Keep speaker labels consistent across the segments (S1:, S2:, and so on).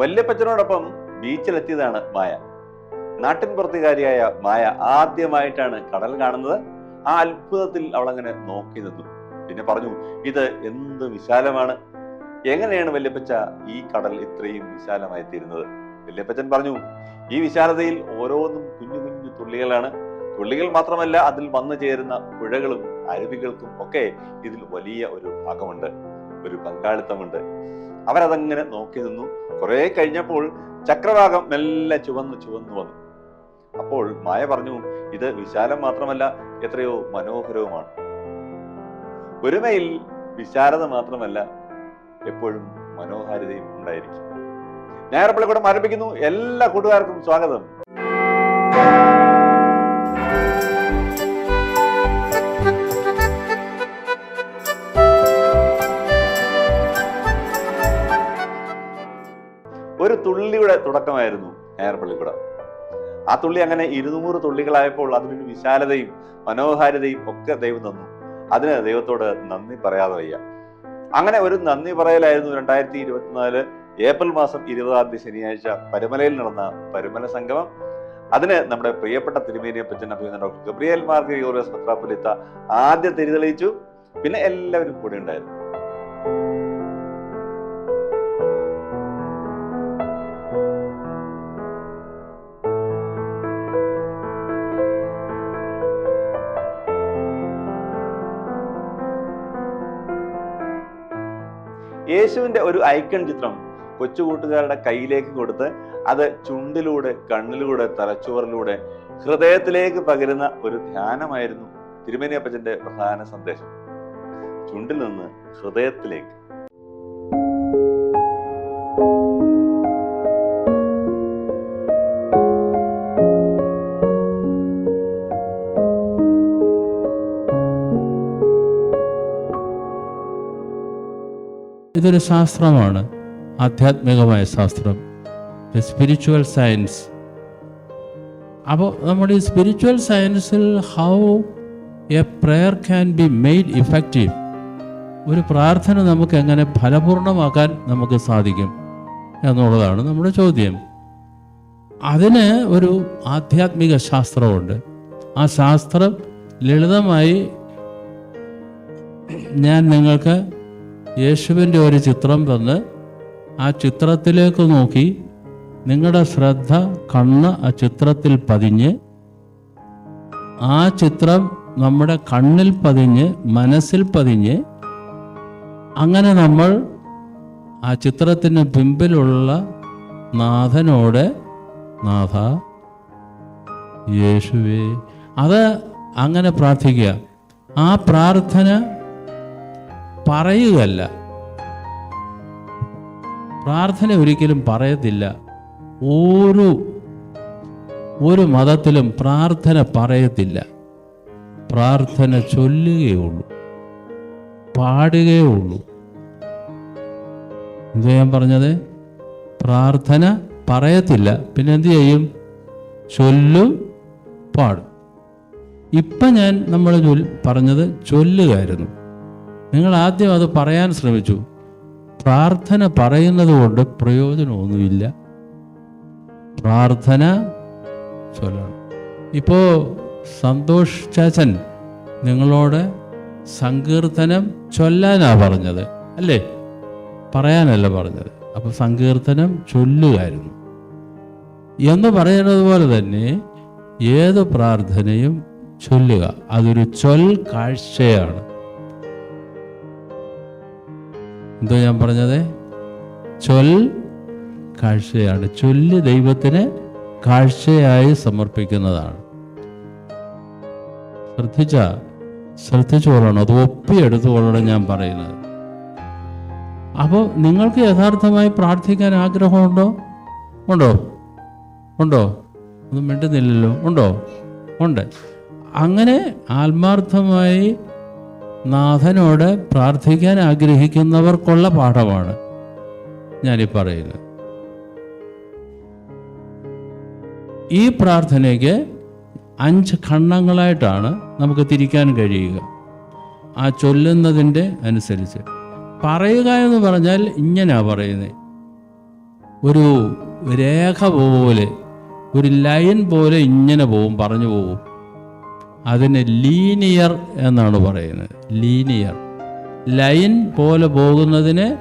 S1: വല്യപ്പച്ചനോടൊപ്പം ബീച്ചിലെത്തിയതാണ് മായ. നാട്ടിൻപുറത്തുകാരിയായ മായ ആദ്യമായിട്ടാണ് കടൽ കാണുന്നത്. ആ അത്ഭുതത്തിൽ അവൾ അങ്ങനെ നോക്കി നിന്നു. പിന്നെ പറഞ്ഞു ഇത് എന്ത് വിശാലമാണ്. എങ്ങനെയാണ് വല്യപ്പച്ച ഈ കടൽ ഇത്രയും വിശാലമായി തീരുന്നത് വല്യപ്പച്ചൻ പറഞ്ഞു ഈ വിശാലതയിൽ ഓരോന്നും കുഞ്ഞു കുഞ്ഞു തുള്ളികളാണ്. തുള്ളികൾ മാത്രമല്ല അതിൽ വന്നു ചേരുന്ന പുഴകളും അരുവികൾക്കും ഒക്കെ ഇതിൽ വലിയ ഒരു ഭാഗമുണ്ട് ഒരു പങ്കാളിത്തമുണ്ട്. അവരതങ്ങനെ നോക്കി നിന്നു. കുറെ കഴിഞ്ഞപ്പോൾ ചക്രവാകം മെല്ലെ ചുവന്നു ചുവന്നു വന്നു. അപ്പോൾ മായ പറഞ്ഞു ഇത് വിശാലം മാത്രമല്ല എത്രയോ മനോഹരവുമാണ്. ഒരുമയിൽ വിശാലത മാത്രമല്ല എപ്പോഴും മനോഹാരിതയും ഉണ്ടായിരിക്കും. ഞായറപ്പള്ളിക്കൂടം ആരംഭിക്കുന്നു എല്ലാ കൂട്ടുകാർക്കും സ്വാഗതം. ഒരു തുള്ളിയുടെ തുടക്കമായിരുന്നു നേരപ്പള്ളിക്കൂടം ആ തുള്ളി അങ്ങനെ ഇരുന്നൂറ് തുള്ളികളായപ്പോൾ അതിനൊരു വിശാലതയും മനോഹാരിതയും ഒക്കെ ദൈവം തന്നു. അതിന് ദൈവത്തോട് നന്ദി പറയാതെ വയ്യ. അങ്ങനെ ഒരു നന്ദി പറയലായിരുന്നു രണ്ടായിരത്തി ഇരുപത്തിനാല് ഏപ്രിൽ മാസം ഇരുപതാം തീയതി ശനിയാഴ്ച പരുമലയിൽ നടന്ന പരുമല സംഗമം. അതിന് നമ്മുടെ പ്രിയപ്പെട്ട തിരുമേനിയെ പറ്റൻ അഭിനന്ദ ഡോക്ടർ ഗബ്രിയേൽ മാർഗ് ഗ്രിഗോറിയസ് പത്രാപ്പുലിത്ത ആദ്യം തിരിതെളിയിച്ചു പിന്നെ എല്ലാവരും കൂടെ ഉണ്ടായിരുന്നു. യേശുവിന്റെ ഒരു ഐക്കൺ ചിത്രം കൊച്ചു കൂട്ടുകാരുടെ കയ്യിലേക്ക് കൊടുത്ത് അത് ചുണ്ടിലൂടെ കണ്ണിലൂടെ തലച്ചോറിലൂടെ ഹൃദയത്തിലേക്ക് പകരുന്ന ഒരു ധ്യാനമായിരുന്നു തിരുമേനിയപ്പച്ചന്റെ പ്രധാന സന്ദേശം. ചുണ്ടിൽ നിന്ന് ഹൃദയത്തിലേക്ക്.
S2: ഇതൊരു ശാസ്ത്രമാണ്. ആധ്യാത്മികമായ ശാസ്ത്രം സ്പിരിച്വൽ സയൻസ് അപ്പോൾ നമ്മുടെ ഈ സ്പിരിച്വൽ സയൻസിൽ how a prayer can be made effective ഒരു പ്രാർത്ഥന നമുക്ക് എങ്ങനെ ഫലപൂർണമാക്കാൻ നമുക്ക് സാധിക്കും എന്നുള്ളതാണ് നമ്മുടെ ചോദ്യം. അതിന് ഒരു ആധ്യാത്മിക ശാസ്ത്രമുണ്ട്. ആ ശാസ്ത്രം ലളിതമായി ഞാൻ നിങ്ങൾക്ക് യേശുവിന്റെ ഒരു ചിത്രം തന്ന് ആ ചിത്രത്തിലേക്ക് നോക്കി. നിങ്ങളുടെ ശ്രദ്ധ കണ്ണ് ആ ചിത്രത്തിൽ പതിഞ്ഞ് ആ ചിത്രം നമ്മുടെ കണ്ണിൽ പതിഞ്ഞ് മനസ്സിൽ പതിഞ്ഞ് അങ്ങനെ നമ്മൾ ആ ചിത്രത്തിന് പിമ്പിലുള്ള നാഥനോട് നാഥ യേശുവേ അത് അങ്ങനെ പ്രാർത്ഥിക്കുക. ആ പ്രാർത്ഥന പറയുകയല്ല. പ്രാർത്ഥന ഒരിക്കലും പറയത്തില്ല. ഒരു ഒരു മതത്തിലും പ്രാർത്ഥന പറയത്തില്ല. പ്രാർത്ഥന ചൊല്ലുകയുള്ളൂ പാടുകയുള്ളൂ എന്ത് ഞാൻ പറഞ്ഞത്? പ്രാർത്ഥന പറയത്തില്ല. പിന്നെ എന്തു ചെയ്യും? ചൊല്ലും പാടും. ഇപ്പം ഞാൻ നമ്മൾ പറഞ്ഞത് ചൊല്ലുകയായിരുന്നു നിങ്ങൾ ആദ്യം അത് പറയാൻ ശ്രമിച്ചു. പ്രാർത്ഥന പറയുന്നത് കൊണ്ട് പ്രയോജനമൊന്നുമില്ല. പ്രാർത്ഥന ചൊല്ലണം. ഇപ്പോൾ സന്തോഷ് ചാച്ചൻ നിങ്ങളോട് സങ്കീർത്തനം ചൊല്ലാനാ പറഞ്ഞത് അല്ലേ? പറയാനല്ല പറഞ്ഞത്. അപ്പോൾ സങ്കീർത്തനം ചൊല്ലുകയായിരുന്നു എന്ന് പറയുന്നത് പോലെ തന്നെ ഏത് പ്രാർത്ഥനയും ചൊല്ലുക. അതൊരു ചൊൽ കാഴ്ചയാണ്. എന്തോ ഞാൻ പറഞ്ഞത്? ചൊൽ കാഴ്ചയാണ്. ചൊല്ല് ദൈവത്തിന് കാഴ്ചയായി സമർപ്പിക്കുന്നതാണ്. ശ്രദ്ധിച്ച ശ്രദ്ധിച്ചുകൊള്ളണം അത് ഒപ്പിയെടുത്തുകൊള്ളണം ഞാൻ പറയുന്നത്. അപ്പോൾ നിങ്ങൾക്ക് യഥാർത്ഥമായി പ്രാർത്ഥിക്കാൻ ആഗ്രഹമുണ്ടോ? ഉണ്ടോ? ഉണ്ടോ? ഒന്നും മിണ്ടുന്നില്ലല്ലോ. ഉണ്ടോ? ഉണ്ട്. അങ്ങനെ ആത്മാർത്ഥമായി നാഥനോട് പ്രാർത്ഥിക്കാൻ ആഗ്രഹിക്കുന്നവർക്കുള്ള പാഠമാണ് ഞാനീ പറയുന്നത്. ഈ പ്രാർത്ഥനയ്ക്ക് അഞ്ച് ഖണ്ഡങ്ങളായിട്ടാണ് നമുക്ക് തിരിക്കാൻ കഴിയുക. ആ ചൊല്ലുന്നതിന്റെ അനുസരിച്ച്. പറയുക എന്ന് പറഞ്ഞാൽ ഇങ്ങനെയാണ് പറയുന്നത് ഒരു രേഖ പോലെ ഒരു ലൈൻ പോലെ ഇങ്ങനെ പോവും പറഞ്ഞു പോവും അതിന് ലീനിയർ എന്നാണ് പറയുന്നത്. ലീനിയർ. ലൈൻ പോലെ പോകുന്നതിന്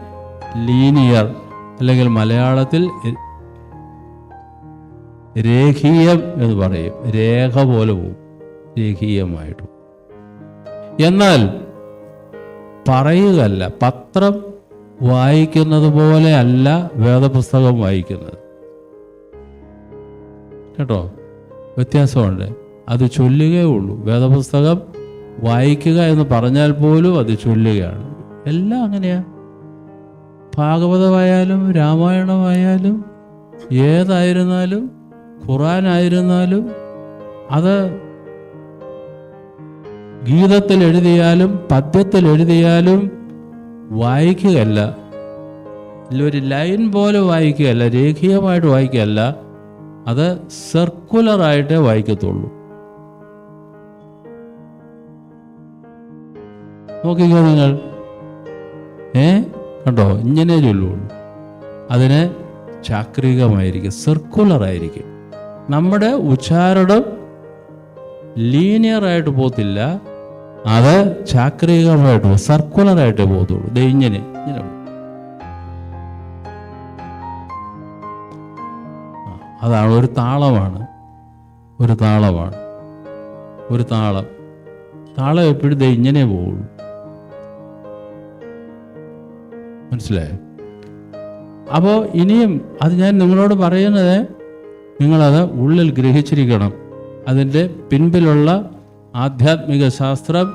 S2: ലീനിയർ. അല്ലെങ്കിൽ മലയാളത്തിൽ രേഖീയം എന്ന് പറയും. രേഖ പോലെ പോകും. രേഖീയമായിട്ട്. എന്നാൽ പറയുകയല്ല. പത്രം വായിക്കുന്നത് പോലെ അല്ല വേദപുസ്തകം വായിക്കുന്നത്. കേട്ടോ? വ്യത്യാസമുണ്ട്. അത് ചൊല്ലുകയേ ഉള്ളൂ വേദപുസ്തകം വായിക്കുക എന്ന് പറഞ്ഞാൽ പോലും അത് ചൊല്ലുകയാണ്. എല്ലാം അങ്ങനെയാ. ഭാഗവതമായാലും രാമായണമായാലും ഏതായിരുന്നാലും ഖുറാനായിരുന്നാലും അത് ഗീതത്തിൽ എഴുതിയാലും പദ്യത്തിൽ എഴുതിയാലും വായിക്കുകയല്ല. ഒരു ലൈൻ പോലെ വായിക്കുകയല്ല രേഖീയമായിട്ട് വായിക്കുകയല്ല. അത് സർക്കുലറായിട്ടേ വായിക്കത്തുള്ളൂ. നോക്കിക്കോ നിങ്ങൾ. ഏ? കണ്ടോ? ഇങ്ങനെ ചൊല്ലുള്ളൂ അതിന് ചാക്രികമായിരിക്കും സർക്കുലർ ആയിരിക്കും. നമ്മുടെ ഉച്ചാരണം ലീനിയറായിട്ട് പോകത്തില്ല. അത് ചാക്രികമായിട്ട് പോകും സർക്കുലറായിട്ടേ പോകത്തുള്ളൂ. ദേ ഇങ്ങനെ ഇങ്ങനെ. അതാണ് ഒരു താളമാണ്. ഒരു താളമാണ്. ഒരു താളം. താളം എപ്പോഴും ഇങ്ങനെ പോവുള്ളൂ. മനസ്സിലായോ? അപ്പോൾ ഇനിയും അത് ഞാൻ നിങ്ങളോട് പറയുന്നത് നിങ്ങളത് ഉള്ളിൽ ഗ്രഹിച്ചിരിക്കണം. അതിന്റെ പിൻപിലുള്ള ആധ്യാത്മിക ശാസ്ത്രം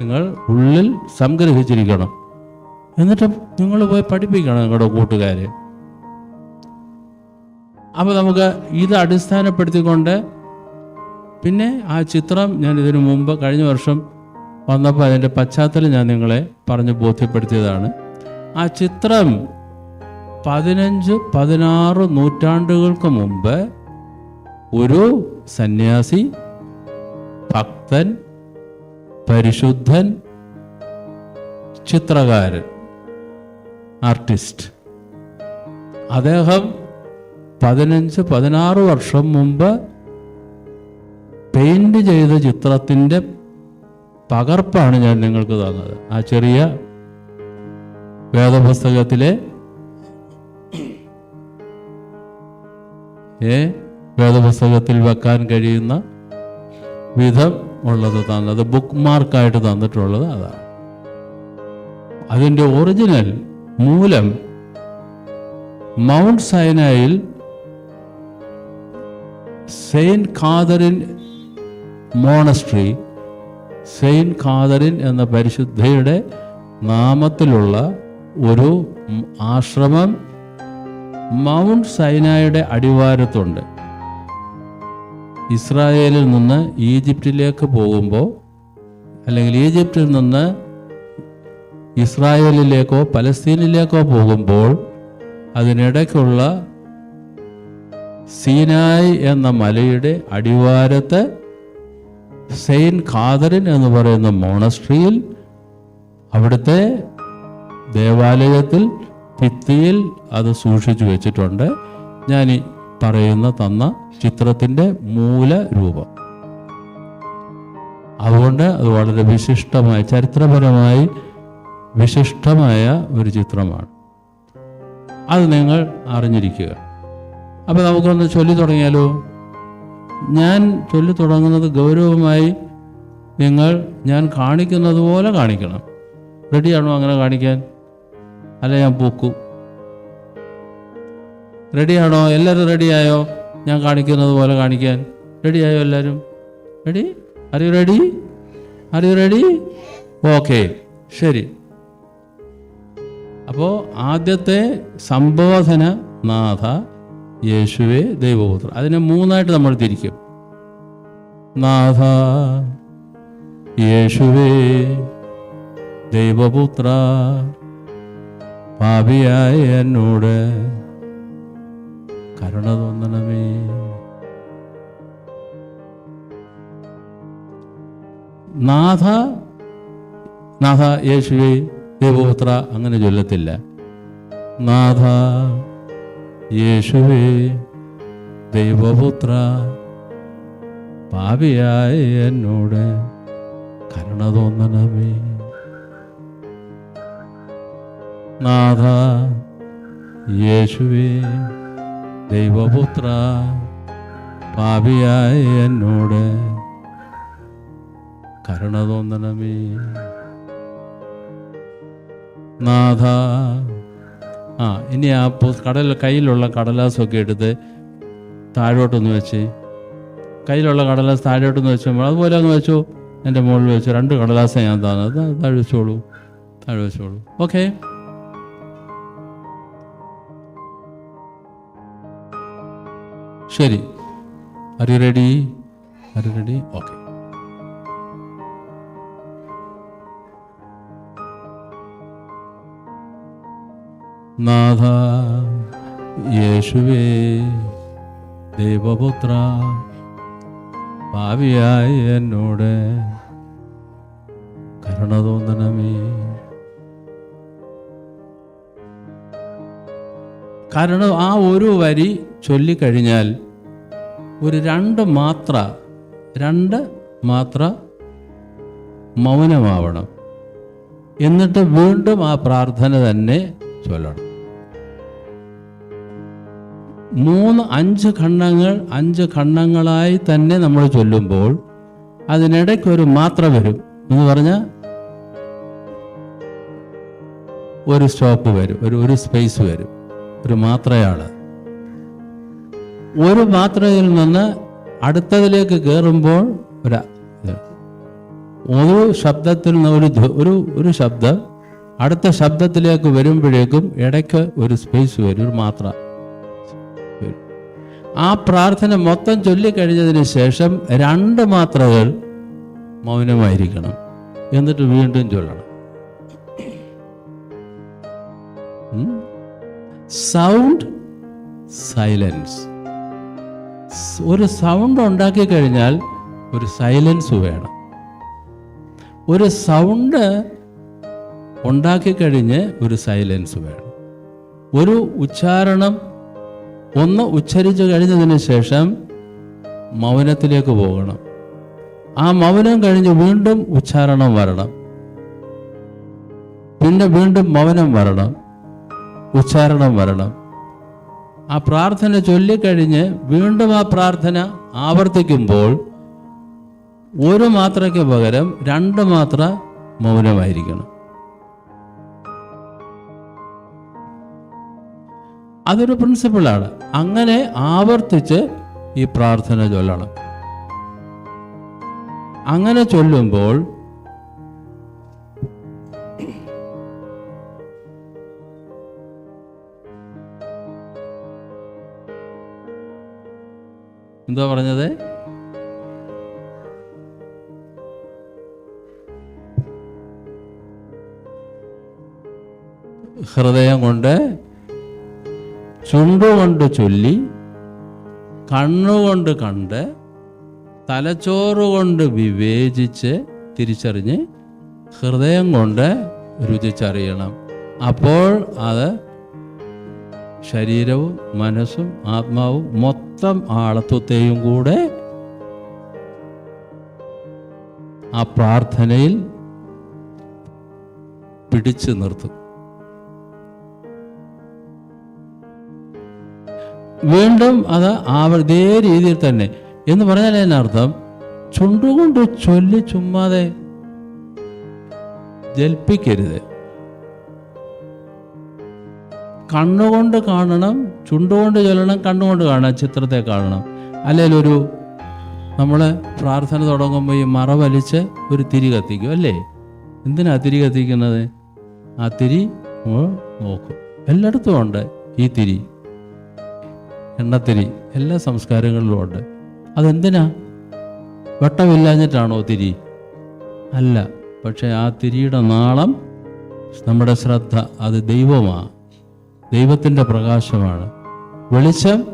S2: നിങ്ങൾ ഉള്ളിൽ സംഗ്രഹിച്ചിരിക്കണം. എന്നിട്ട് നിങ്ങൾ പോയി പഠിപ്പിക്കണം നിങ്ങളുടെ കൂട്ടുകാരെ. അപ്പോൾ നമുക്ക് ഇത് അടിസ്ഥാനപ്പെടുത്തിക്കൊണ്ട് പിന്നെ ആ ചിത്രം ഞാൻ ഇതിനു മുമ്പ് കഴിഞ്ഞ വർഷം വന്നപ്പോൾ അതിന്റെ പശ്ചാത്തലം ഞാൻ നിങ്ങളെ പറഞ്ഞ് ബോധ്യപ്പെടുത്തിയതാണ്. ആ ചിത്രം പതിനഞ്ച് പതിനാറ് നൂറ്റാണ്ടുകൾക്ക് മുമ്പ് ഒരു സന്യാസി ഭക്തൻ പരിശുദ്ധൻ ചിത്രകാരൻ ആർട്ടിസ്റ്റ്. അദ്ദേഹം പതിനഞ്ച് പതിനാറ് വർഷം മുമ്പ് പെയിന്റ് ചെയ്ത ചിത്രത്തിന്റെ പകർപ്പാണ് ഞാൻ നിങ്ങൾക്ക് തന്നത്. ആ ചെറിയ വേദപുസ്തകത്തിലെ ഏ? വേദപുസ്തകത്തിൽ വെക്കാൻ കഴിയുന്ന വിധം ഉള്ളത് തന്നത് ബുക്ക് മാർക്കായിട്ട് തന്നിട്ടുള്ളത് അതാണ്. അതിന്റെ ഒറിജിനൽ മൂലം Mount സൈനായിൽ Saint Catherine monastery Saint Catherine എന്ന പരിശുദ്ധയുടെ നാമത്തിലുള്ള ഒരു ആശ്രമം മൗണ്ട് സൈനായുടെ അടിവാരത്തുണ്ട്. ഇസ്രായേലിൽ നിന്ന് ഈജിപ്തിലേക്ക് പോകുമ്പോൾ അല്ലെങ്കിൽ ഈജിപ്തിൽ നിന്ന് ഇസ്രായേലിലേക്കോ പലസ്തീനിലേക്കോ പോകുമ്പോൾ അതിനിടയ്ക്കുള്ള സീനായ് എന്ന മലയുടെ അടിവാരത്ത് സെയിൻ ഖാദറിൻ എന്ന് പറയുന്ന മോണസ്ട്രിയിൽ അവിടുത്തെ ദേവാലയത്തിൽ ഭിത്തിയിൽ അത് സൂക്ഷിച്ചു വെച്ചിട്ടുണ്ട്. ഞാൻ ഈ പറയുന്ന തന്ന ചിത്രത്തിന്റെ മൂല രൂപം. അതുകൊണ്ട് അത് വളരെ വിശിഷ്ടമായ ചരിത്രപരമായി വിശിഷ്ടമായ ഒരു ചിത്രമാണ്. അത് നിങ്ങൾ അറിഞ്ഞിരിക്കുക. അപ്പം നമുക്കൊന്ന് ചൊല്ലി തുടങ്ങിയാലോ? ഞാൻ ചൊല്ലി തുടങ്ങുന്നത് ഗൗരവമായി നിങ്ങൾ ഞാൻ കാണിക്കുന്നത് പോലെ കാണിക്കണം. റെഡിയാണോ അങ്ങനെ കാണിക്കാൻ? അല്ല ഞാൻ പൂക്കും. റെഡിയാണോ എല്ലാവരും റെഡിയായോ ഞാൻ കാണിക്കുന്നത് പോലെ കാണിക്കാൻ. റെഡിയായോ എല്ലാവരും ready are you ready are you ready okay ശരി. അപ്പോൾ ആദ്യത്തെ സംബോധന നാഥ യേശുവേ ദൈവപുത്ര അതിനെ മൂന്നായിട്ട് നമ്മൾ തിരിക്കും. നാഥ യേശുവേ ദൈവപുത്ര. പാപിയായ എന്നോട് കരുണ തോന്നണമേ. നാഥ നാഥ യേശുവെ ദേവപുത്ര അങ്ങനെ ചൊല്ലത്തില്ല. നാഥ യേശുവേ ദൈവപുത്ര പാപിയായ എന്നോട് കരുണ തോന്നണമേ. നാഥ യേശുവേ ദൈവപുത്ര പാപിയായ എന്നോട് കരുണ തോന്നണമേ. നാഥ ആ ഇനി ആ കടൽ കയ്യിലുള്ള കടലാസൊക്കെ എടുത്ത് താഴോട്ടൊന്ന് വെച്ച് കയ്യിലുള്ള കടലാസ് താഴോട്ടൊന്ന് വെച്ചപ്പോൾ അതുപോലെ ഒന്ന് വെച്ചു. എന്റെ മുകളിൽ വെച്ചു രണ്ട് കടലാസ് ഞാൻ താഴെ വെച്ചോളൂ താഴെ വെച്ചോളൂ. ഓക്കെ? ശരി. You ready you ready okay നാഥ യേശുവേ ദൈവപുത്ര ഭാവിയായി എന്നോട് കരുണ തോന്നണമേ. കാരണം ആ ഒരു വരി ചൊല്ലിക്കഴിഞ്ഞാൽ ഒരു രണ്ട് മാത്ര രണ്ട് മാത്ര മൗനമാവണം. എന്നിട്ട് വീണ്ടും ആ പ്രാർത്ഥന തന്നെ ചൊല്ലണം. മൂന്ന് അഞ്ച് ഖണ്ഡങ്ങൾ അഞ്ച് ഖണ്ഡങ്ങളായി തന്നെ നമ്മൾ ചൊല്ലുമ്പോൾ അതിനിടയ്ക്ക് ഒരു മാത്ര വരും. എന്ന് പറഞ്ഞ ഒരു സ്റ്റോപ്പ് വരും ഒരു ഒരു സ്പേസ് വരും. ഒരു മാത്രയാണ് ഒരു മാത്രയിൽ നിന്ന് അടുത്തതിലേക്ക് കയറുമ്പോൾ ഒരു ഒരു ശബ്ദത്തിൽ നിന്ന് ഒരു ഒരു ഒരു ശബ്ദം അടുത്ത ശബ്ദത്തിലേക്ക് വരുമ്പോഴേക്കും ഇടയ്ക്ക് ഒരു സ്പേസ് വരും ഒരു മാത്ര. ആ പ്രാർത്ഥന മൊത്തം ചൊല്ലിക്കഴിഞ്ഞതിന് ശേഷം രണ്ട് മാത്രകൾ മൗനമായിരിക്കണം. എന്നിട്ട് വീണ്ടും ചൊല്ലണം. സൗണ്ട് സൈലൻസ് ഒരു സൗണ്ട് ഉണ്ടാക്കി കഴിഞ്ഞാൽ ഒരു സൈലൻസ് വേണം. ഒരു സൗണ്ട് ഉണ്ടാക്കി കഴിഞ്ഞ് ഒരു സൈലൻസ് വേണം. ഒരു ഉച്ചാരണം ഒന്ന് ഉച്ചരിച്ചു കഴിഞ്ഞതിന് ശേഷം മൗനത്തിലേക്ക് പോകണം. ആ മൗനം കഴിഞ്ഞ് വീണ്ടും ഉച്ചാരണം വരണം. പിന്നെ വീണ്ടും മൗനം വരണം. ഉച്ചാരണം വരണം. ആ പ്രാർത്ഥന ചൊല്ലിക്കഴിഞ്ഞ് വീണ്ടും ആ പ്രാർത്ഥന ആവർത്തിക്കുമ്പോൾ ഒരു മാത്രയ്ക്ക് പകരം രണ്ട് മാത്ര മൗനമായിരിക്കണം. അതൊരു പ്രിൻസിപ്പിളാണ് അങ്ങനെ ആവർത്തിച്ച് ഈ പ്രാർത്ഥന ചൊല്ലണം. അങ്ങനെ ചൊല്ലുമ്പോൾ എന്താ പറഞ്ഞത്? ഹൃദയം കൊണ്ട് ചുണ്ടുകൊണ്ട് ചൊല്ലി കണ്ണുകൊണ്ട് കണ്ട് തലച്ചോറുകൊണ്ട് വിവേചിച്ച് തിരിച്ചറിഞ്ഞ് ഹൃദയം കൊണ്ട് രുചിച്ചറിയണം. അപ്പോൾ അത് ശരീരവും മനസ്സും ആത്മാവും മൊത്തം ആളത്വത്തെയും കൂടെ ആ പ്രാർത്ഥനയിൽ പിടിച്ചു നിർത്തും. വീണ്ടും അത് ഇതേ രീതിയിൽ തന്നെ. എന്ന് പറഞ്ഞാൽ അതിനർത്ഥം ചുണ്ടുകൊണ്ട് ചൊല്ലി ചുമ്മാതെ ജൽപ്പിക്കരുത്. കണ്ണുകൊണ്ട് കാണണം ചുണ്ടുകൊണ്ട് ചൊല്ലണം കണ്ണുകൊണ്ട് കാണണം ചിത്രത്തെ കാണണം. അല്ലെങ്കിൽ ഒരു നമ്മൾ പ്രാർത്ഥന തുടങ്ങുമ്പോൾ ഈ മറ വലിച്ച് ഒരു തിരി കത്തിക്കും അല്ലേ? എന്തിനാ തിരി കത്തിക്കുന്നത്? ആ തിരി നമ്മൾ നോക്കും. എല്ലായിടത്തും ഉണ്ട് ഈ തിരി. എണ്ണത്തിരി. എല്ലാ സംസ്കാരങ്ങളിലും ഉണ്ട്. അതെന്തിനാ? വട്ടമില്ലാഞ്ഞിട്ടാണോ തിരി? അല്ല പക്ഷെ ആ തിരിയുടെ നാളം നമ്മുടെ ശ്രദ്ധ അത് ദൈവമാണ് ദൈവത്തിന്റെ പ്രകാശമാണ്. വെളിച്ചം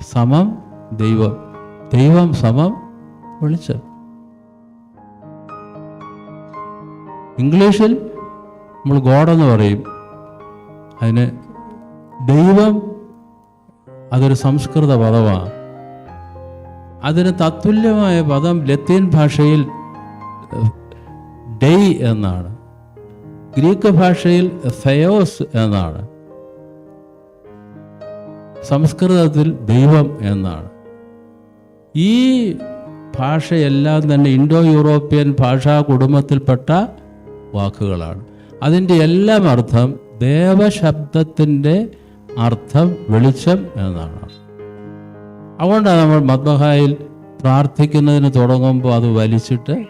S2: സമം ദൈവം. ദൈവം സമം വെളിച്ചം. ഇംഗ്ലീഷിൽ നമ്മൾ ഗോഡെന്ന് പറയും. അതിന് ദൈവം അതൊരു സംസ്കൃത പദമാണ്. അതിന് തത്തുല്യമായ പദം ലത്തീൻ ഭാഷയിൽ ഡെയ് എന്നാണ്. ഗ്രീക്ക് ഭാഷയിൽ സയോസ് എന്നാണ്. സംസ്കൃതത്തിൽ ദൈവം എന്നാണ്. ഈ ഭാഷയെല്ലാം തന്നെ ഇൻഡോ യൂറോപ്യൻ ഭാഷാ കുടുംബത്തിൽപ്പെട്ട വാക്കുകളാണ്. അതിന്റെ എല്ലാം അർത്ഥം ദേവശബ്ദത്തിന്റെ അർത്ഥം വെളിച്ചം എന്നാണ്. അതുകൊണ്ടാണ് നമ്മൾ മദ്ബഹായിൽ പ്രാർത്ഥിക്കുന്നതിന് തുടങ്ങുമ്പോൾ അത് വലിച്ചിട്ട്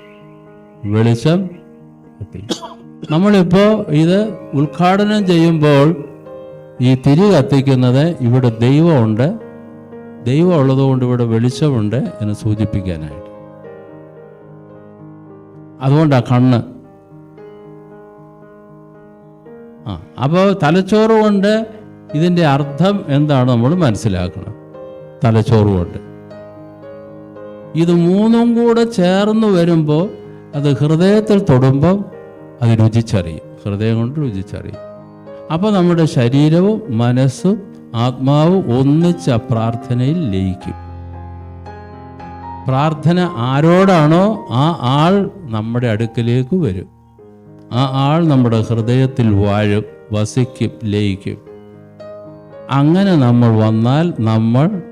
S2: വെളിച്ചം എത്തി. നമ്മളിപ്പോൾ ഇത് ഉദ്ഘാടനം ചെയ്യുമ്പോൾ ഈ തിരി കത്തിക്കുന്നത് ഇവിടെ ദൈവമുണ്ട്. ദൈവം ഉള്ളതുകൊണ്ട് ഇവിടെ വെളിച്ചമുണ്ട് എന്ന് സൂചിപ്പിക്കാനായിട്ട്. അതുകൊണ്ടാണ് കണ്ണ്. ആ അപ്പോൾ തലച്ചോറ് കൊണ്ട് ഇതിന്റെ അർത്ഥം എന്താണ് നമ്മൾ മനസ്സിലാക്കണം. തലച്ചോറ് കൊണ്ട്. ഇത് മൂന്നും കൂടെ ചേർന്ന് വരുമ്പോൾ അത് ഹൃദയത്തിൽ തൊടുമ്പം അത് രുചിച്ചറിയും. ഹൃദയം കൊണ്ട് രുചിച്ചറിയും. അപ്പോൾ നമ്മുടെ ശരീരവും മനസ്സും ആത്മാവും ഒന്നിച്ച പ്രാർത്ഥനയിൽ ലയിക്കും. പ്രാർത്ഥന ആരോടാണോ ആ ആൾ നമ്മുടെ അടുക്കലേക്ക് വരും. ആ ആൾ നമ്മുടെ ഹൃദയത്തിൽ വാഴും വസിക്കും ലയിക്കും. അങ്ങനെ നമ്മൾ വന്നാൽ നമ്മൾ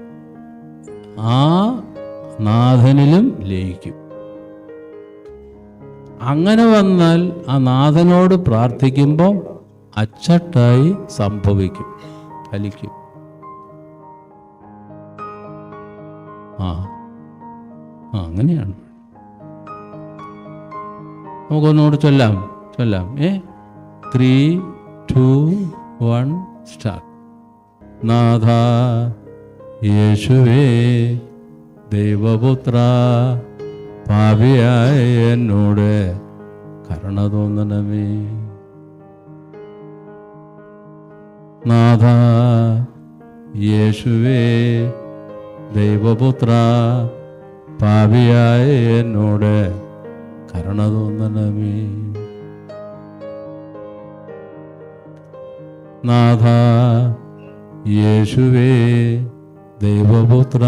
S2: ആ നാഥനിലും ലയിക്കും. അങ്ങനെ വന്നാൽ ആ നാഥനോട് പ്രാർത്ഥിക്കുമ്പോൾ അച്ചട്ടായി സംഭവിക്കും ഫലിക്കും. ആ ആ അങ്ങനെയാണ്. നമുക്കൊന്നോട് ചൊല്ലാം ചൊല്ലാം. ഏ? Three two one start. നാഥ യേശുവേ ദൈവപുത്ര പാപിയായ എന്നോട് കരുണ തോന്നണമേ. നാഥ യേശുവേ ദൈവപുത്ര പാപിയായ എന്നോട് കരുണ തോന്നണമേ. നാഥ യേശുവേ ദൈവപുത്ര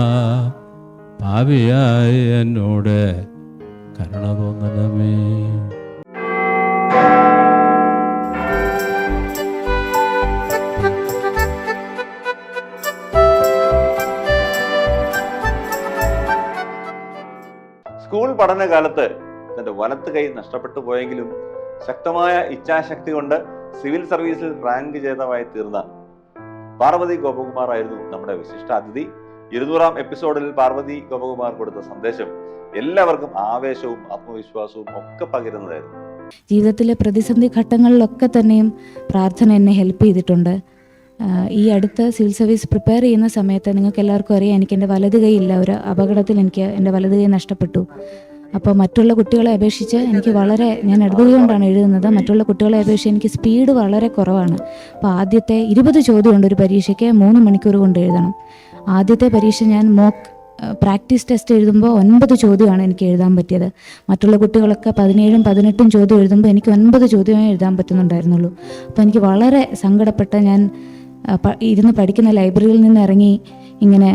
S2: പാപിയായ എന്നോട് കരുണ
S1: സ്കൂൾ പഠനകാലത്ത് തന്റെ വലത്ത് കൈ നഷ്ടപ്പെട്ടു പോയെങ്കിലും ശക്തമായ ഇച്ഛാശക്തി കൊണ്ട് സിവിൽ സർവീസിൽ റാങ്ക് ജേതാവായി തീർന്ന പാർവതി ഗോപകുമാർ ആയിരുന്നു നമ്മുടെ വിശിഷ്ട അതിഥി ഇരുന്നൂറാം എപ്പിസോഡിൽ പാർവതി ഗോപകുമാർ കൊടുത്ത സന്ദേശം എല്ലാവർക്കും ആവേശവും ആത്മവിശ്വാസവും ഒക്കെ പകരുന്നതായിരുന്നു.
S3: ജീവിതത്തിലെ പ്രതിസന്ധി ഘട്ടങ്ങളിലൊക്കെ തന്നെയും പ്രാർത്ഥന എന്നെ ഹെൽപ്പ് ചെയ്തിട്ടുണ്ട്. ഈ അടുത്ത സിവിൽ സർവീസ് പ്രിപ്പയർ ചെയ്യുന്ന സമയത്ത് നിങ്ങൾക്ക് എല്ലാവർക്കും അറിയാം എനിക്ക് എന്റെ വലത് കൈയില്ല ഒരു അപകടത്തിൽ എനിക്ക് എന്റെ വലത് കൈ നഷ്ടപ്പെട്ടു. അപ്പോൾ മറ്റുള്ള കുട്ടികളെ അപേക്ഷിച്ച് എനിക്ക് വളരെ ഞാൻ എടുത്തുകൊണ്ടാണ് കൊണ്ടാണ് എഴുതുന്നത്. മറ്റുള്ള കുട്ടികളെ അപേക്ഷിച്ച് എനിക്ക് സ്പീഡ് വളരെ കുറവാണ്. അപ്പോൾ ആദ്യത്തെ ഇരുപത് ചോദ്യമുണ്ട് ഒരു പരീക്ഷയ്ക്ക് മൂന്ന് മണിക്കൂർ കൊണ്ട് എഴുതണം. ആദ്യത്തെ പരീക്ഷ ഞാൻ മോക്ക് പ്രാക്ടീസ് ടെസ്റ്റ് എഴുതുമ്പോൾ ഒൻപത് ചോദ്യമാണ് എനിക്ക് എഴുതാൻ പറ്റിയത്. മറ്റുള്ള കുട്ടികളൊക്കെ പതിനേഴും പതിനെട്ടും ചോദ്യം എഴുതുമ്പോൾ എനിക്ക് ഒൻപത് ചോദ്യമേ എഴുതാൻ പറ്റുന്നുണ്ടായിരുന്നുള്ളൂ. അപ്പോൾ എനിക്ക് വളരെ സങ്കടപ്പെട്ട ഞാൻ ഇരുന്ന് പഠിക്കുന്ന ലൈബ്രറിയിൽ നിന്ന് ഇറങ്ങി ഇങ്ങനെ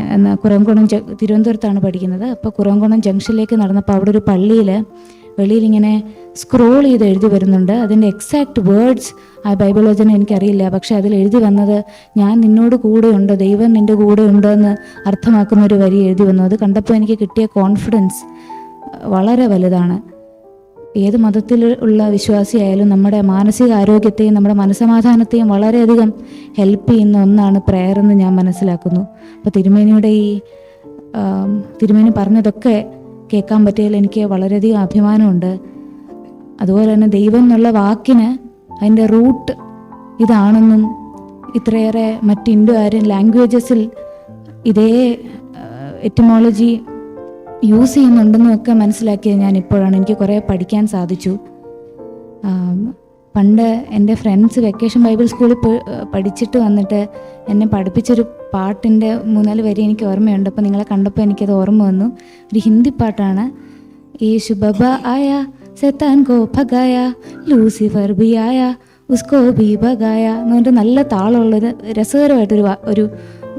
S3: ജ തിരുവനന്തപുരത്താണ് പഠിക്കുന്നത്. അപ്പോൾ കുറംകുളം ജംഗ്ഷനിലേക്ക് നടന്നപ്പോൾ അവിടെ ഒരു പള്ളിയിൽ വെളിയിൽ ഇങ്ങനെ സ്ക്രോൾ ചെയ്ത് എഴുതി വരുന്നുണ്ട്. അതിന്റെ എക്സാക്ട് വേർഡ്സ് ആ ബൈബിൾ വചനം എനിക്കറിയില്ല. പക്ഷെ അതിൽ എഴുതി വന്നത് ഞാൻ നിന്നോട് കൂടെയുണ്ട് ദൈവം നിന്റെ കൂടെ ഉണ്ട് എന്ന് അർത്ഥമാക്കുന്ന ഒരു വരി എഴുതി വന്നു. അത് കണ്ടപ്പോൾ എനിക്ക് കിട്ടിയ കോൺഫിഡൻസ് വളരെ വലുതാണ്. ഏത് മതത്തിൽ ഉള്ള വിശ്വാസിയായാലും നമ്മുടെ മാനസിക ആരോഗ്യത്തെയും നമ്മുടെ മനസമാധാനത്തെയും വളരെയധികം ഹെൽപ്പ് ചെയ്യുന്ന ഒന്നാണ് പ്രയർ എന്ന് ഞാൻ മനസ്സിലാക്കുന്നു. അപ്പോൾ തിരുമേനിയുടെ ഈ തിരുമേനി പറഞ്ഞതൊക്കെ കേൾക്കാൻ പറ്റിയതിൽ എനിക്ക് വളരെയധികം അഭിമാനമുണ്ട്. അതുപോലെ തന്നെ ദൈവം എന്നുള്ള വാക്കിന് അതിന്റെ റൂട്ട് ഇതാണെന്നും ഇത്രയേറെ മറ്റ് ഇൻഡോ ആര്യൻ ലാംഗ്വേജസിൽ ഇതേ എറ്റിമോളജി യൂസ് ചെയ്യുന്നുണ്ടെന്നും ഒക്കെ മനസ്സിലാക്കിയത് ഞാൻ ഇപ്പോഴാണ് എനിക്ക് കുറേ പഠിക്കാൻ സാധിച്ചു. പണ്ട് എന്റെ ഫ്രണ്ട്സ് വെക്കേഷൻ ബൈബിൾ സ്കൂളിൽ പഠിച്ചിട്ട് വന്നിട്ട് എന്നെ പഠിപ്പിച്ചൊരു പാട്ടിന്റെ മൂന്നാൽ വരി എനിക്ക് ഓർമ്മയുണ്ട്. അപ്പോൾ നിങ്ങളെ കണ്ടപ്പോൾ എനിക്കത് ഓർമ്മ വന്നു. ഒരു ഹിന്ദി പാട്ടാണ്. യേശു ബബ ആയ സെത്താൻ കോ ഭഗായ ലൂസിഫർ ബി ആയ ഉസ്കോ ബി ഭഗായ എന്ന് പറഞ്ഞിട്ട് നല്ല താളമുള്ളൊരു രസകരമായിട്ടൊരു ഒരു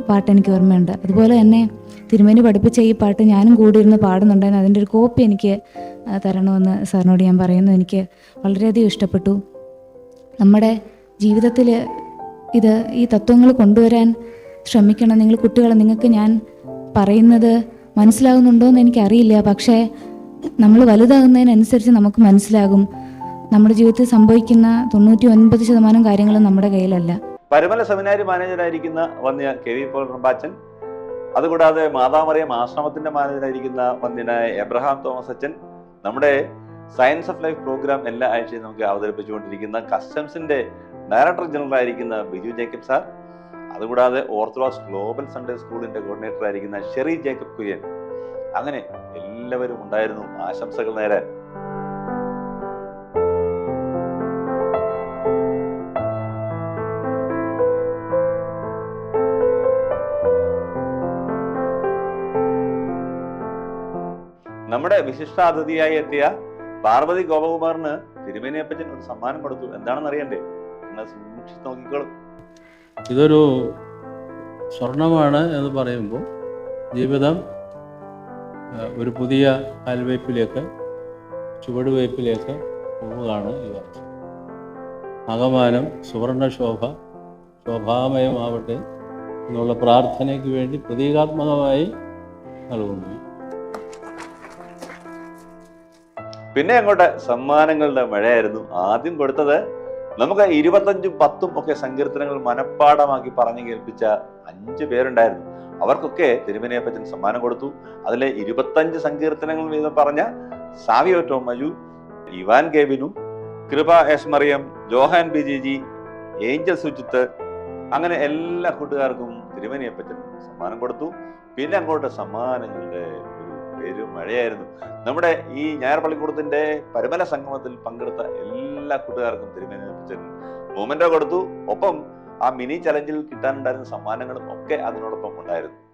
S3: പാട്ട് എനിക്ക് ഓർമ്മയുണ്ട്. അതുപോലെ തന്നെ തിരുമേനി പഠിപ്പിച്ച ഈ പാട്ട് ഞാനും കൂടി ഇരുന്ന് പാടുന്നുണ്ടായിരുന്നു. അതിന്റെ ഒരു കോപ്പി എനിക്ക് തരണമെന്ന് സാറിനോട് ഞാൻ പറയുന്നു. എനിക്ക് വളരെയധികം ഇഷ്ടപ്പെട്ടു. നമ്മുടെ ജീവിതത്തിൽ ഇത് ഈ തത്വങ്ങൾ കൊണ്ടുവരാൻ ശ്രമിക്കണം. നിങ്ങൾ കുട്ടികളെ നിങ്ങൾക്ക് ഞാൻ പറയുന്നത് മനസ്സിലാകുന്നുണ്ടോ എന്ന് എനിക്കറിയില്ല. പക്ഷേ നമ്മൾ വലുതാകുന്നതിനനുസരിച്ച് നമുക്ക് മനസ്സിലാകും. നമ്മുടെ ജീവിതത്തിൽ സംഭവിക്കുന്ന തൊണ്ണൂറ്റി ഒൻപത് ശതമാനം കാര്യങ്ങളും നമ്മുടെ കയ്യിലല്ല.
S1: പരുമല സെമിനാരി മാനേജരായിരിക്കുന്ന വന്യ കെ വി പോൾ റമ്പാച്ചൻ അതുകൂടാതെ മാതാമറിയം ആശ്രമത്തിന്റെ മാനേജരായിരിക്കുന്ന വന്യനായ എബ്രഹാം തോമസ് അച്ഛൻ നമ്മുടെ സയൻസ് ഓഫ് ലൈഫ് പ്രോഗ്രാം എല്ലാ ആഴ്ചയും നമുക്ക് അവതരിപ്പിച്ചുകൊണ്ടിരിക്കുന്ന കസ്റ്റംസിന്റെ ഡയറക്ടർ ജനറൽ ആയിരിക്കുന്ന ബിജു ജേക്കബ് സാർ. അതുകൂടാതെ ഓർത്തഡോക്സ് ഗ്ലോബൽ സൺഡേ സ്കൂളിന്റെ കോർഡിനേറ്റർ ആയിരിക്കുന്ന ഷെറി ജേക്കബ് കുര്യൻ. അങ്ങനെ എല്ലാവരും ഉണ്ടായിരുന്നു. ആശംസകൾ നേരെ നമ്മുടെ വിശിഷ്ടാതിഥിയായി എത്തിയ പാർവതി ഗോപകുമാറിന് തിരുമേനിയപ്പച്ചൻ ഒരു സമ്മാനം കൊടുത്തു. എന്താണെന്ന് അറിയണ്ടേ? നിങ്ങൾ സൂക്ഷിച്ച് നോക്കിക്കോളും.
S2: ഇതൊരു സ്വർണമാണ് എന്ന് പറയുമ്പോൾ ജീവിതം ഒരു പുതിയ കാൽവയ്പിലേക്ക് ചുവടുവയ്പിലേക്ക് പോവുകയാണ് ഈ വർഷം. അകമാനം സുവർണശോഭ ശോഭാമയമാവട്ടെ എന്നുള്ള പ്രാർത്ഥനയ്ക്ക് വേണ്ടി പ്രതീകാത്മകമായി നൽകുന്നു.
S1: പിന്നെ അങ്ങോട്ട് സമ്മാനങ്ങളുടെ മഴയായിരുന്നു. ആദ്യം കൊടുത്തത് നമുക്ക് ഇരുപത്തഞ്ചും പത്തും ഒക്കെ സങ്കീർത്തനങ്ങൾ മനഃപ്പാടമാക്കി പറഞ്ഞു കേൾപ്പിച്ച അഞ്ച് പേരുണ്ടായിരുന്നു. അവർക്കൊക്കെ തിരുമനയപ്പച്ചൻ സമ്മാനം കൊടുത്തു. അതിലെ ഇരുപത്തഞ്ച് സങ്കീർത്തനങ്ങൾ വീതം പറഞ്ഞ Savio ടോമജു Ivan ഗേബിനു Kripa S Mariam Johan B G G Angel Sujith അങ്ങനെ എല്ലാ കൂട്ടുകാർക്കും തിരുമനയപ്പച്ചൻ സമ്മാനം കൊടുത്തു. പിന്നെ അങ്ങോട്ട് സമ്മാനങ്ങളുടെ ഒരു പെരുമഴയായിരുന്നു. നമ്മുടെ ഈ ഞായർ പള്ളിക്കൂടത്തിന്റെ പരമല സംഗമത്തിൽ പങ്കെടുത്ത എല്ലാ കൂട്ടുകാർക്കും തിരുമേനപ്പച്ചൻ മൂമെന്റോ കൊടുത്തു. ഒപ്പം ആ മിനി ചലഞ്ചിൽ കിട്ടാനുണ്ടായിരുന്ന സമ്മാനങ്ങളും ഒക്കെ അതിനോടൊപ്പം ഉണ്ടായിരുന്നു.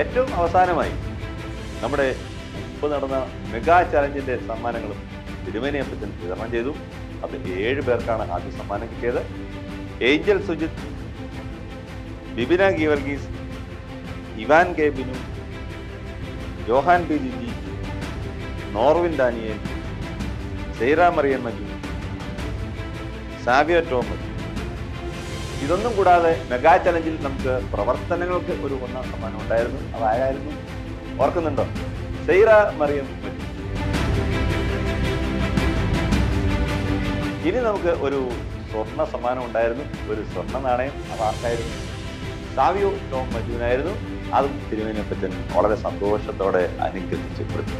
S1: ഏറ്റവും അവസാനമായി നമ്മുടെ മുമ്പ് നടന്ന മെഗാ ചലഞ്ചിന്റെ സമ്മാനങ്ങളും തിരുമേനിയപ്പച്ചൻ വിതരണം ചെയ്തു. അത് ഏഴ് പേർക്കാണ് ആദ്യ സമ്മാനം കിട്ടിയത്. Angel Sujith Bibina Geevarghese Ivan K Binu Johan B Jiji Norvin Daniel Saira മറിയൻ മജു സാവിയ ടോമസ് ഇതൊന്നും കൂടാതെ മെഗാ ചലഞ്ചിൽ നമുക്ക് പ്രവർത്തനങ്ങൾക്ക് ഒരു ഒന്നാം സമ്മാനം ഉണ്ടായിരുന്നു. അതായിരുന്നു ഓർക്കുന്നുണ്ടോ? സെയ്റ മറിയം ഇനി നമുക്ക് ഒരു സ്വർണ സമ്മാനം ഉണ്ടായിരുന്നു. ഒരു സ്വർണ നാണയം. അത് ആർക്കായിരുന്നു? സാവിയോ ടോം മജുവിനായിരുന്നു അതും തിരുവേനപ്പച്ചൻ വളരെ സന്തോഷത്തോടെ അനുഗ്രഹിച്ചു കൊടുത്തു.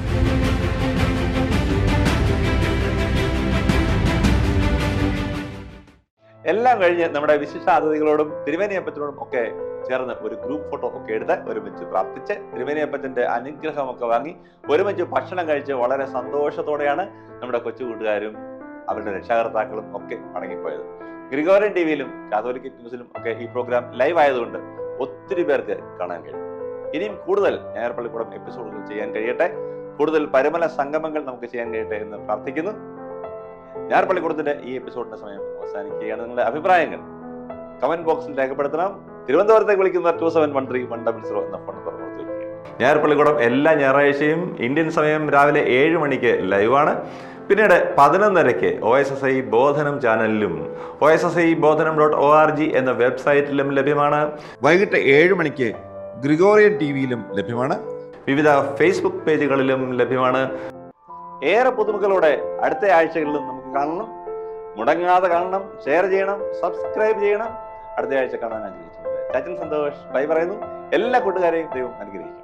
S1: എല്ലാം കഴിഞ്ഞ് നമ്മുടെ വിശിഷ്ട അതിഥികളോടും തിരുവേനിയപ്പച്ചനോടും ഒക്കെ ചേർന്ന് ഒരു ഗ്രൂപ്പ് ഫോട്ടോ ഒക്കെ എടുത്ത് ഒരുമിച്ച് പ്രാർത്ഥിച്ച് തിരുവേനിയപ്പത്തിന്റെ അനുഗ്രഹമൊക്കെ വാങ്ങി ഒരുമിച്ച് ഭക്ഷണം കഴിച്ച് വളരെ സന്തോഷത്തോടെയാണ് നമ്മുടെ കൊച്ചു കൂട്ടുകാരും അവരുടെ രക്ഷാകർത്താക്കളും ഒക്കെ മടങ്ങിപ്പോയത്. ഗ്രിഗോറിയൻ ടി വിയിലും കാതോലിക് ന്യൂസിലും ഒക്കെ ഈ പ്രോഗ്രാം ലൈവ് ആയതുകൊണ്ട് ഒത്തിരി പേർക്ക് കാണാൻ കഴിയും. ഇനിയും കൂടുതൽ ഞായർപ്പള്ളിക്കൂടം എപ്പിസോഡുകൾ ചെയ്യാൻ കഴിയട്ടെ. കൂടുതൽ പരമല സംഗമങ്ങൾ നമുക്ക് ചെയ്യാൻ കഴിയട്ടെ എന്ന് പ്രാർത്ഥിക്കുന്നു. ഞായർപ്പള്ളിക്കൂടത്തിന്റെ ഈ എപ്പിസോഡിന്റെ സമയം അവസാനിക്കുകയാണ്. നിങ്ങളുടെ അഭിപ്രായങ്ങൾ കമന്റ് ബോക്സിൽ രേഖപ്പെടുത്തണം. തിരുവനന്തപുരത്തേക്ക് വിളിക്കുന്ന two seven one three one double zero എന്ന ഫോൺ നമ്പർ പള്ളിക്കൂടം ഞായർപ്പള്ളിക്കൂടം എല്ലാ ഞായറാഴ്ചയും ഇന്ത്യൻ സമയം രാവിലെ ഏഴ് മണിക്ക് ലൈവാണ് പിന്നീട് പതിനൊന്നരയ്ക്ക് O S S I Bodhanam ചാനലിലും O S S I Bodhanam dot O R G എന്ന വെബ്സൈറ്റിലും ലഭ്യമാണ്. വൈകിട്ട് ഏഴ് മണിക്ക് ഗ്രിഗോറിയൻ ടി വിയിലും ലഭ്യമാണ്. വിവിധ ഫേസ്ബുക്ക് പേജുകളിലും ലഭ്യമാണ്. ഏറെ പുതുമകളോടെ അടുത്ത ആഴ്ചകളിലും കാണണം. മുടങ്ങാതെ കാണണം. ഷെയർ ചെയ്യണം. സബ്സ്ക്രൈബ് ചെയ്യണം. അടുത്ത ആഴ്ച കാണാൻ ആഗ്രഹിച്ചിട്ടുണ്ട് ചാച്ചൻ സന്തോഷ് ബൈ പറയുന്നു. എല്ലാ കൂട്ടുകാരെയും ദൈവം അനുഗ്രഹിക്കും